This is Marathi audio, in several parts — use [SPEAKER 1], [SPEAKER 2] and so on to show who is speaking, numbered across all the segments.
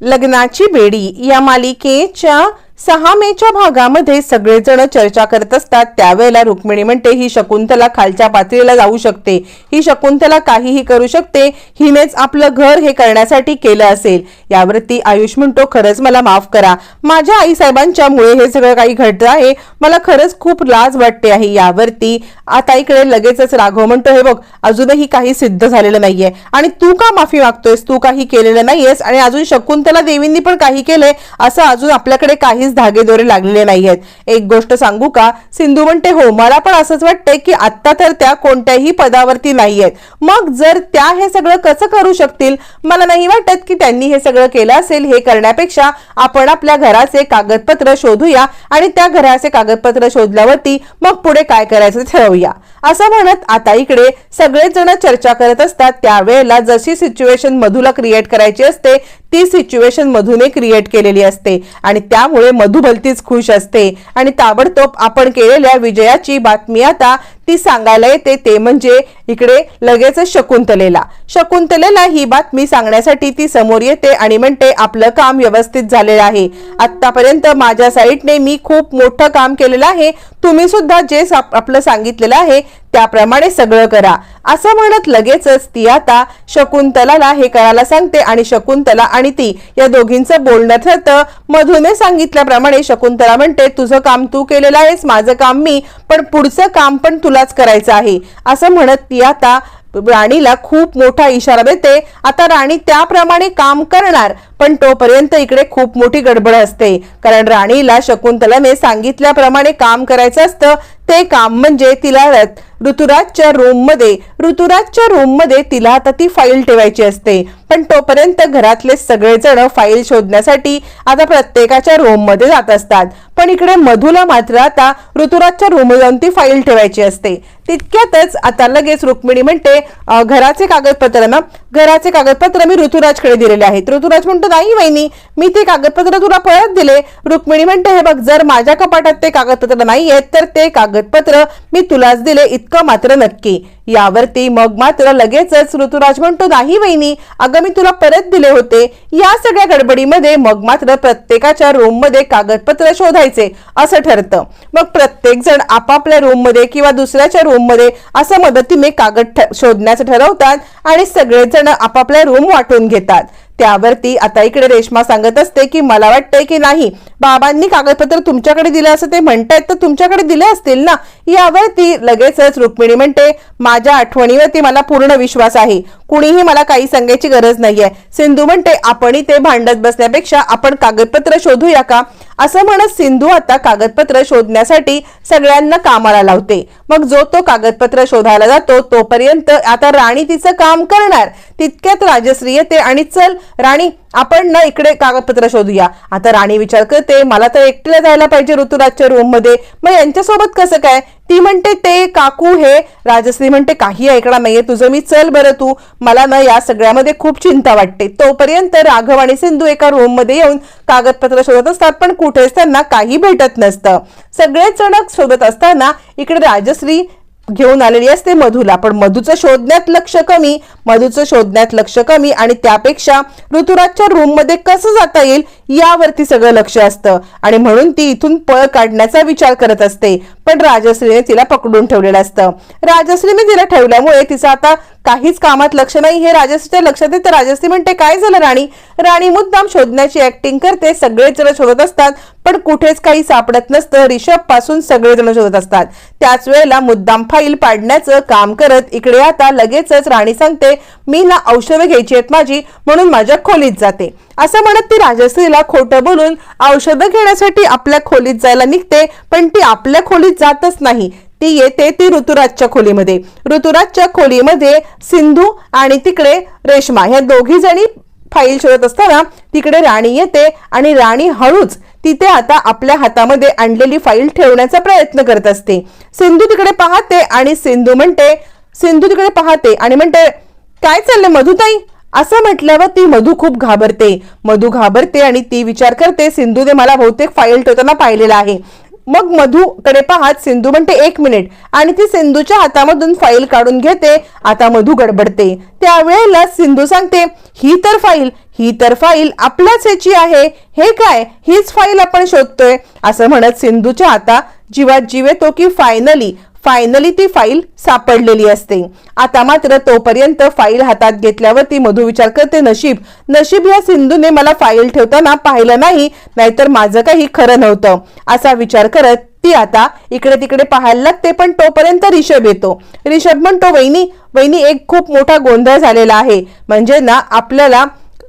[SPEAKER 1] लग्नाची बेडी या मालिकेच्या सहा मेच्या भागामध्ये सगळेजण चर्चा करत असतात. त्यावेळेला रुक्मिणी म्हणते ही शकुंतला खालच्या पातळीला जाऊ शकते. ही शकुंतला काहीही करू शकते. हिनेच आपलं घर हे करण्यासाठी केलं असेल. यावरती आयुष म्हणतो खरंच मला माफ करा. माझ्या आईसाहेबांच्या मुळे हे सगळं काही घडतं आहे. मला खरंच खूप लाज वाटते आहे. यावरती आता इकडे लगेचच राघव म्हणतो हे बघ अजूनही काही सिद्ध झालेलं नाहीये. आणि तू का माफी मागतोयस? तू काही केलेलं नाहीयेस. आणि अजून शकुंतला देवींनी पण काही केलंय. असं अजून आपल्याकडे काहीच धागेदोरे लागलेले नाही आहेत एक गोष्ट सांगू का? सिंधू म्हणते हो मला पण असंच वाटतंय की आत्ता तर त्या कोणत्याही पदावरती नाहीयेत. मग जर त्या हे सगळं कसं करू शकतील? मला नाही वाटत की त्यांनी हे सगळं केलं असेल हे करण्यापेक्षा. आपण आपल्या घराचे कागदपत्र शोधूया आणि त्या घराचे कागदपत्र शोधल्यावरती मग पुढे काय करायचं ठरवूया. असं म्हणत आता इकडे सगळेच जण चर्चा करत असतात. त्यावेळेला जशी सिच्युएशन मधूला क्रिएट करायची असते ती सिच्युएशन मधूने क्रिएट केलेली असते. आणि त्यामुळे मधुभलतीच खुश असते. आणि ताबडतोब आपण केलेल्या विजयाची बातमी आता ती सांगायला येते ते म्हणजे इकडे लगेच शकुंतलेला. शकुंतलेला ही बातमी सांगण्यासाठी ती समोर येते आणि म्हणते आपलं काम व्यवस्थित झालेलं आहे. आतापर्यंत माझ्या साईडने मी खूप मोठं काम केलेलं आहे. तुम्ही सुद्धा जे आपलं सांगितलेलं आहे त्याप्रमाणे सगळं करा. असं म्हणत लगेचच ती आता शकुंतलाला हे करायला सांगते आणि शकुंतला आणि ती या दोघींचं बोलणं ठरतं. मधूने सांगितल्याप्रमाणे शकुंतला म्हणते तुझं काम तू केलेलं आहेस माझं काम मी पण पुढचं काम पण तुला तुलाच करायचं आहे. असं म्हणत ती आता राणीला खूप मोठा इशारा देते. आता राणी त्याप्रमाणे काम करणार. पण तोपर्यंत इकडे खूप मोठी गडबड असते. कारण राणीला शकुंतलाने सांगितल्याप्रमाणे काम करायचं असतं. ते काम म्हणजे तिला ऋतुराजच्या रूममध्ये ऋतुराजच्या रूममध्ये तिला आता ती फाईल ठेवायची असते. पण तोपर्यंत घरातले सगळेजण फाईल शोधण्यासाठी आता प्रत्येकाच्या रूममध्ये जात असतात. पण इकडे मधुला मात्र आता ऋतुराजच्या रूम जाऊन ती फाईल ठेवायची असते. तितक्यातच आता लगेच रुक्मिणी म्हणते घराचे कागदपत्र ना घराचे कागदपत्र मी ऋतुराजकडे दिलेले आहेत. ऋतुराज म्हणतो नाही वहिनी. मी ते कागदपत्र तुला परत दिले. रुक्मिणी म्हणते हे बघ जर माझ्या कपाटात ते कागदपत्र नाही आहेत तर ते कागदपत्र मी तुलाच दिले इतकं मात्र नक्की. यावरती मग मात्र लगेचच ऋतुराज म्हणतो नाही वहिनी. अगं मी तुला परत दिले होते. या सगळ्या गडबडीमध्ये मग मात्र प्रत्येकाच्या रूममध्ये कागदपत्र शोधायचे असं ठरतं. मग प्रत्येक जण आपापल्या रूममध्ये किंवा दुसऱ्याच्या रूममध्ये असं मदतीने कागद शोधण्याचं ठरवतात आणि सगळेजण आपापल्या रूम वाटून घेतात. त्यावरती आता इकडे रेश्मा सांगत असते की मला वाटतंय की नाही बाबांनी कागदपत्र तुमच्याकडे दिलं असं ते म्हणतायत तर तुमच्याकडे दिले असतील ना? यावरती लगेचच रुक्मिणी म्हणते माझ्या आठवणीवरती मला पूर्ण विश्वास आहे. कुणीही मला काही सांगायची गरज नाहीये. सिंधू म्हणते आपणही ते भांडत बसण्यापेक्षा आपण कागदपत्र शोधूया का? असं म्हणत सिंधू आता कागदपत्र शोधण्यासाठी सगळ्यांना कामाला लावते. मग जो तो कागदपत्र शोधायला जातो तोपर्यंत आता राणी तिचं काम करणार. तितक्यात राजश्री येते आणि चल राणी आपण ना इकडे कागदपत्र शोधूया. आता राणी विचार करते मला तर एकटीला जायला पाहिजे ऋतुराजच्या रूममध्ये. मग यांच्यासोबत कसं काय? ती म्हणते ते काकू हे राजश्री म्हणते काही ऐकणार नाहीये तुझं मी चल बरं तू. मला ना या सगळ्यामध्ये खूप चिंता वाटते. तोपर्यंत राघव आणि सिंधू एका रूममध्ये येऊन कागदपत्र शोधत असतात पण कुठेच त्यांना काही भेटत नसतं. सगळेच जण शोधत असताना इकडे राजश्री घेऊन आलेली असते मधूला. पण मधूचं शोधण्यात लक्ष कमी मधूचं शोधण्यात लक्ष कमी आणि त्यापेक्षा ऋतुराजच्या रूममध्ये कसं जाता येईल यावरती सगळं लक्ष असतं. आणि म्हणून ती इथून पळ काढण्याचा विचार करत असते. पण राजश्रीने तिला पकडून ठेवलेलं असतं. राजश्रीने तिला ठेवल्यामुळे तिचं आता काहीच कामात लक्ष नाही. हे राजश्रीच्या लक्षात येतं. राजश्री म्हणते काय झालं राणी? राणी मुद्दाम शोधण्याची ऍक्टिंग करते. सगळेच जण शोधत असतात. पण कुठेच काही सापडत नसतं. रिषभपासून सगळेजण शोधत असतात. त्याच वेळेला मुद्दाम फाईल पाडण्याचं काम करत इकडे आता लगेचच राणी सांगते मी ना औषधं घ्यायची आहेत माझी. म्हणून माझ्या खोलीत जाते. असं म्हणत ती राजश्रीला खोटं बोलून औषधं घेण्यासाठी आपल्या खोलीत जायला निघते पण ती आपल्या खोलीत जातच नाही. ती येते ती ऋतुराजच्या खोलीमध्ये. ऋतुराजच्या खोलीमध्ये सिंधू आणि तिकडे रेश्मा ह्या दोघी जणी फाईल शोधत असताना तिकडे राणी येते आणि राणी हळूच तिथे आता आपल्या हातामध्ये आणलेली फाईल ठेवण्याचा प्रयत्न करत असते. सिंधू तिकडे पाहते आणि सिंधू म्हणते सिंधू तिकडे पाहते आणि म्हणते काय चाललंय मधुताई? असं म्हटल्यावर ती मधू खूप घाबरते. मधू घाबरते आणि ती विचार करते सिंधूने मला बहुतेक फाईल ठेवताना पाहिलेला आहे. मग मधूकडे पाहत सिंधू म्हणते एक मिनिट आणि ती सिंधूच्या हातामधून फाईल काढून घेते. आता मधू गडबडते. त्यावेळेला सिंधू सांगते ही तर फाईल ही तर फाईल आपल्याच ह्याची आहे. हे काय? हीच फाईल आपण शोधतोय. असं म्हणत सिंधूच्या आता जीवात जीव येतो की फायनली फायनली ती फाईल सापडलेली असते. आता मात्र तोपर्यंत फाईल हातात घेतल्यावर ती मधू विचार करते नशीब. नशीब या सिंधूने मला फाईल ठेवताना पाहिलं नाही नाहीतर माझं काही खरं नव्हतं. असा विचार करत ती आता इकडे तिकडे पाहायला लागते पण तोपर्यंत रिषभ येतो. रिषभ म्हणतो वहिनी वहिनी एक खूप मोठा गोंधळ झालेला आहे. म्हणजे ना आपल्याला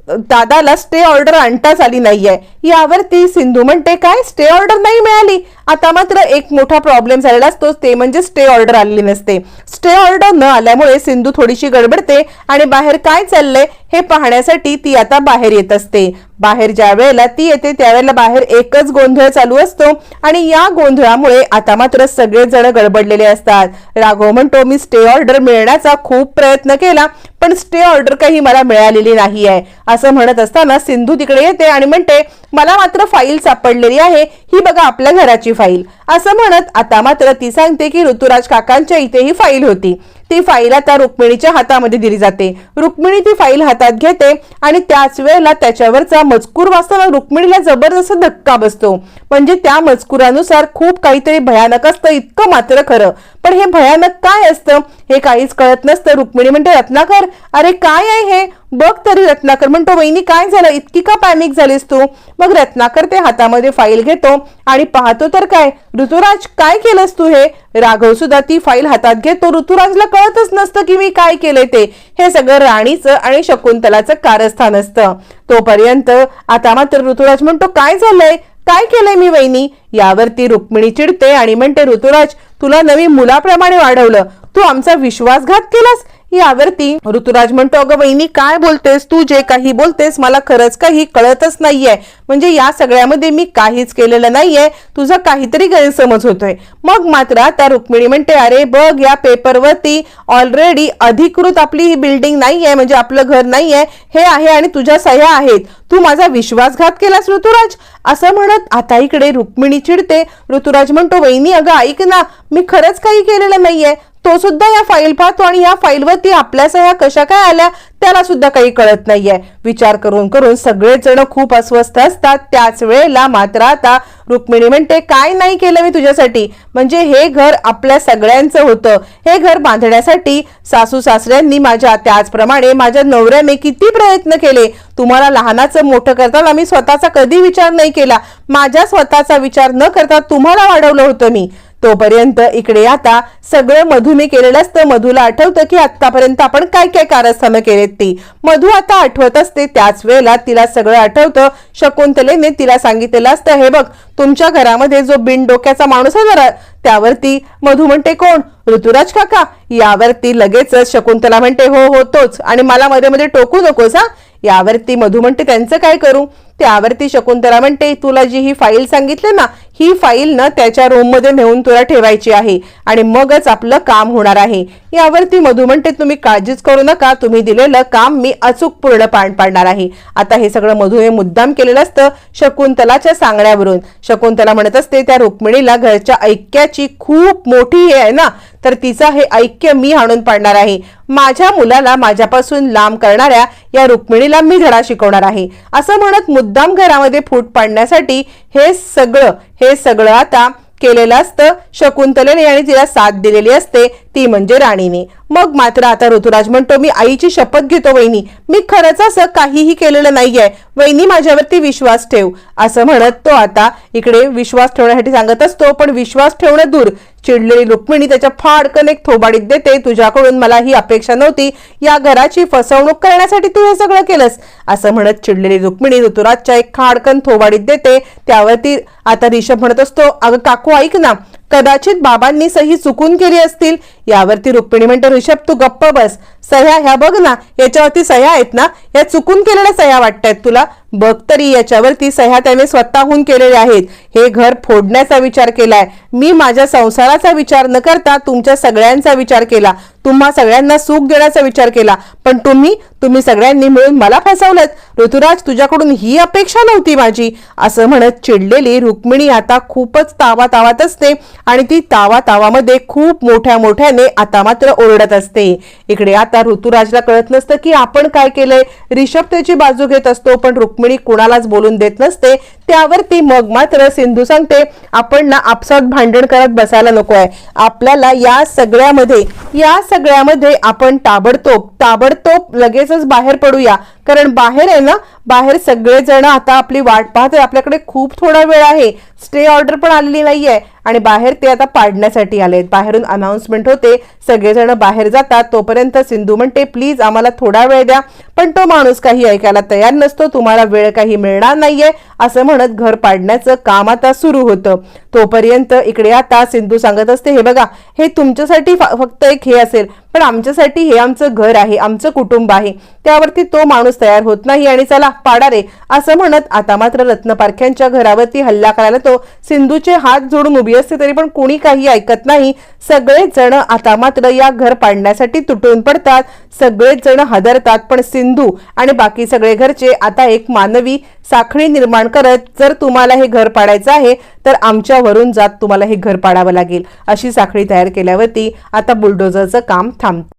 [SPEAKER 1] दादाला स्टे ऑर्डर आणताच आली नाहीये. यावरती सिंधू म्हणते काय? स्टे ऑर्डर नाही मिळाली? आता मात्र एक मोठा प्रॉब्लेम झालेला असतो ते म्हणजे स्टे ऑर्डर आलेली नसते. स्टे ऑर्डर न आल्यामुळे सिंधू थोडीशी गडबडते आणि बाहेर काय चाललंय हे पाहण्यासाठी ती आता बाहेर येत असते. बाहेर ज्या वेळेला ती येते त्यावेळेला बाहेर एकच गोंधळ चालू असतो आणि या गोंधळामुळे आता मात्र सगळेजण गडबडलेले असतात. राघव म्हणतो मी स्टे ऑर्डर मिळण्याचा खूप प्रयत्न केला पण स्टे ऑर्डर काही मला मिळालेली नाही आहे असं म्हणत असताना सिंधू तिकडे येते आणि म्हणते मला मात्र फाईल सापडलेली आहे. ही बघा आपल्या घराची फाईल असं म्हणत आता मात्र ती सांगते की ऋतुराज काकांच्या इथे ही फाईल होती. ती फाईल आता रुक्मिणीच्या हातामध्ये दिली जाते. रुक्मिणी ती फाईल हातात घेते आणि त्याच वेळेला त्याच्यावरचा मजकूर वाचताना रुक्मिणीला जबरदस्त धक्का बसतो. म्हणजे त्या मजकुरानुसार खूप काहीतरी भयानक असतं इतकं मात्र खरं. पण हे भयानक काय असतं हे काहीच कळत नसतं. रुक्मिणी म्हणते रत्नाकर अरे काय आहे हे? बघ तरी रत्नाकर. म्हणतो वहिनी काय झालं? इतकी का पॅनिक झालीस तू? मग रत्नाकर ते हातामध्ये फाईल घेतो आणि पाहतो तर काय? ऋतुराज काय केलंस तू हे? राघव सुद्धा ती फाईल हातात घेतो. ऋतुराजला कळतच नसतं की मी काय केलंय ते. हे सगळं राणीचं आणि शकुंतलाचं कारस्थान असतं. तोपर्यंत आता मात्र ऋतुराज म्हणतो काय झालंय? काय केलंय मी वहिनी? यावरती रुक्मिणी चिडते आणि म्हणते ऋतुराज तुला नवी मुलाप्रमाणे वाढवलं. तू आमचा विश्वासघात केलास? यावरती ऋतुराज म्हणतो अगं वहिनी काय बोलतेस तू? जे काही बोलतेस मला खरंच काही कळतच नाहीये. म्हणजे या सगळ्यामध्ये मी काहीच केलेलं नाहीये. तुझा काहीतरी गैरसमज होतोय. मग मात्र आता रुक्मिणी म्हणते अरे बघ या पेपरवरती ऑलरेडी अधिकृत आपली ही बिल्डिंग नाहीये. म्हणजे आपलं घर नाहीये. हे आहे आणि तुझ्या सह्या आहेत. तू माझा विश्वासघात केलास ऋतुराज? असं म्हणत आता इकडे रुक्मिणी चिडते. ऋतुराज म्हणतो वहिनी अगं ऐक ना. मी खरंच काही केलेलं नाहीये. तो सुद्धा या फाईल पाहतो आणि या फाईलवरती आपल्या सह्या कशा काय आल्या त्याला सुद्धा काही कळत नाहीये. विचार करून करून सगळेच जण खूप अस्वस्थ असतात. त्याच वेळेला मात्र आता रुक्मिणी म्हणते काय नाही केलं मी तुझ्यासाठी? म्हणजे हे घर आपल्या सगळ्यांचं होतं. हे घर बांधण्यासाठी सासू सासऱ्यांनी माझ्या त्याचप्रमाणे माझ्या नवऱ्याने किती प्रयत्न केले. तुम्हाला लहानाचं मोठं करताना मी स्वतःचा कधी विचार नाही केला. माझ्या स्वतःचा विचार न करता तुम्हाला वाढवलं होतं मी. तोपर्यंत इकडे आता सगळं मधूने केलेलं असतं. मधूला आठवतं की आतापर्यंत आपण काय काय कारस्थानं केलेत ती. मधू आता आठवत असते. त्याच वेळेला तिला सगळं आठवतं. शकुंतलेने तिला सांगितलेलं असतं हे बघ तुमच्या घरामध्ये जो बिन डोक्याचा माणूस आहे जरा त्यावरती मधू म्हणते कोण? ऋतुराज काका? यावरती लगेचच शकुंतला म्हणते हो हो तोच. आणि मला मध्ये मध्ये टोकू नकोस हा. यावरती मधू म्हणते त्यांचं काय करू? त्यावरती शकुंतला म्हणते तुला जी ही फाईल सांगितली ना ही फाईल न त्याच्या रूममध्ये नेऊन तुला ठेवायची आहे आणि मगच आपलं काम होणार आहे. यावरती मधू म्हणते तुम्ही काळजीच करू नका तुम्ही दिलेलं काम मी अचूक पूर्ण पाण पाडणार आहे. आता हे सगळं मधूने मुद्दाम केलेलं असतं शकुंतलाच्या सांगण्यावरून. शकुंतला म्हणत असते त्या रुक्मिणीला घरच्या ऐक्याची खूप मोठी हे आहे ना तर तिचं हे ऐक्य मी हाणून पाडणार आहे. माझ्या मुलाला माझ्यापासून लांब करणाऱ्या या रुक्मिणीला मी धडा शिकवणार आहे. असं म्हणत मुद्दाम घरामध्ये फूट पाडण्यासाठी हे सगळं हे सगळं आता केलेलं असतं. शकुंतलेने आणि तिला साथ दिलेली असते. ती म्हणजे राणीने. मग मात्र आता ऋतुराज म्हणतो मी आईची शपथ घेतो वहिनी. मी खरंच असं काहीही केलेलं नाहीये. वहिनी माझ्यावरती विश्वास ठेव. असं म्हणत तो आता इकडे विश्वास ठेवण्यासाठी सांगत असतो पण विश्वास ठेवणं दूर. चिडलेली रुक्मिणी त्याच्या फाडकन एक थोबाडीत देते. तुझ्याकडून मला ही अपेक्षा नव्हती. या घराची फसवणूक करण्यासाठी तू हे सगळं केलंस. असं म्हणत चिडलेली रुक्मिणी ऋतुराजच्या एक खाडकन थोबाडीत देते. त्यावरती आता रिषभ म्हणत असतो अगं काकू ऐक ना. कदाचित बाबांनी सही चुकून केली असतील. यावरती रुक्मिणी म्हणतो ऋषभ तू गप्प बस. सह्या ह्या बघ ना याच्यावरती सह्या आहेत ना? या चुकून केलेल्या सह्या वाटतायत तुला. बघ तरी याच्यावरती सह्या त्याने स्वतःहून केलेल्या आहेत. हे घर फोडण्याचा विचार केलाय. मी माझ्या संसाराचा विचार न करता तुमच्या सगळ्यांचा विचार केला. तुम्हा सगळ्यांना सुख देण्याचा विचार केला. पण तुम्ही तुम्ही सगळ्यांनी मिळून मला फसवलं ऋतुराज तुझ्याकडून ही अपेक्षा नव्हती माझी. असं म्हणत चिडलेली रुक्मिणी आता खूपच तावा तावात असते आणि ती तावा तावामध्ये खूप मोठ्या मोठ्याने आता मात्र ओरडत असते. इकडे आता ऋतुराजला कळत नसतं की आपण काय केलंय. रिषभ त्याची बाजू घेत असतो पण रुक्मिणी कुणालाच बोलून देत नसते. त्यावरती मग मात्र सिंधू सांगते आपण ना आपसात भांडण करत बसायला नको आहे आपल्याला या सगळ्यामध्ये या सगळ्यामध्ये आपण ताबडतोब ताबडतोब लगेचच बाहेर पडूया. कारण बाहेर आहे ना बाहेर सगळेजण आता आपली वाट पाहत आहे आपल्याकडे खूप थोडा वेळ आहे. स्टे ऑर्डर पण आलेली नाही आहे आणि बाहेर ते आता पाडण्यासाठी आले आहेत बाहेरून अनाऊन्समेंट होते. सगळेजण बाहेर जातात. तोपर्यंत सिंधू म्हणते प्लीज आम्हाला थोडा वेळ द्या. पण तो माणूस काही ऐकायला तयार नसतो. तुम्हाला वेळ काही मिळणार नाहीये. असं म्हणत घर पाडण्याचं काम आता सुरू होतं. तोपर्यंत इकडे आता सिंधू सांगत असते हे बघा हे तुमच्यासाठी फक्त एक हे असेल पण आमच्यासाठी हे आमचं घर आहे आमचं कुटुंब आहे. त्यावरती तो माणूस तयार होत नाही आणि चला पाडा रे असं म्हणत आता मात्र रत्नपारख्यांच्या घरावरती हल्ला करायला तो सिंधूचे हात जोडून उभी असते तरी पण कोणी काही ऐकत नाही. सगळेच जण आता मात्र या घर पाडण्यासाठी तुटून पडतात. सगळेच जण हदरतात पण सिंधू आणि बाकी सगळे घरचे आता एक मानवी साखळी निर्माण निर्माण करत जर तुम्हाला हे घर पाडायचं आहे तर आमच्यावरून जात तुम्हाला हे घर पाडावं लागेल अशी साखळी तयार केल्यावरती आता बुलडोझरचं काम थांबतं.